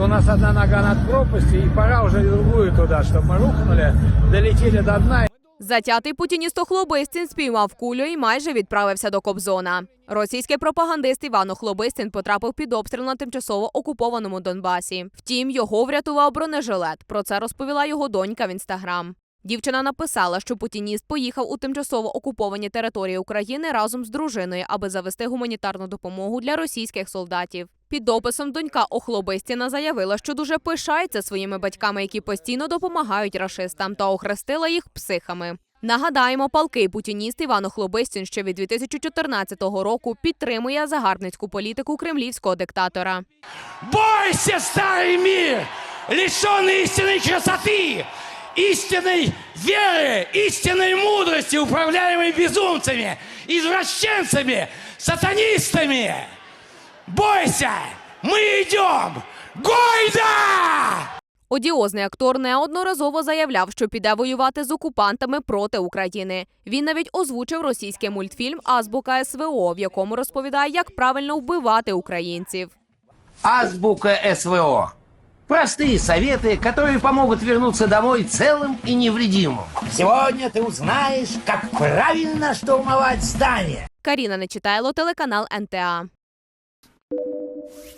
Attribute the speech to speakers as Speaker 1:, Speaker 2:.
Speaker 1: У нас одна нога над пропастью, и пора уже другую туда, чтобы мы рухнули, долетели до дна.
Speaker 2: Затятий путіністохлобистин спіймав кулю і майже відправився до Кобзона. Російський пропагандист Іван Охлобистин потрапив під обстріл на тимчасово окупованому Донбасі. Втім, його врятував бронежилет. Про це розповіла його донька в інстаграм. Дівчина написала, що путініст поїхав у тимчасово окуповані території України разом з дружиною, аби завести гуманітарну допомогу для російських солдатів. Під дописом донька Охлобистіна заявила, що дуже пишається своїми батьками, які постійно допомагають рашистам, та охрестила їх психами. Нагадаємо, палкий путініст Іван Охлобистін ще від 2014 року підтримує загарбницьку політику кремлівського диктатора.
Speaker 3: Бойся, старый мир, лишенный истинной красоты, истинной веры, истинной мудрости, управляемой безумцами, извращенцами, сатанистами. Бойся, мы идем! Гойда!
Speaker 2: Одіозний актор неодноразово заявляв, що піде воювати з окупантами проти України. Він навіть озвучив російський мультфільм Азбука СВО, в якому розповідає, як правильно вбивати українців.
Speaker 4: Азбука СВО. Простые советы, которые помогут вернуться домой целым и невредимым.
Speaker 5: Сегодня ты узнаешь, как правильно штурмовать здание.
Speaker 2: Каріна Нечитайло, телеканал НТА. Thank you.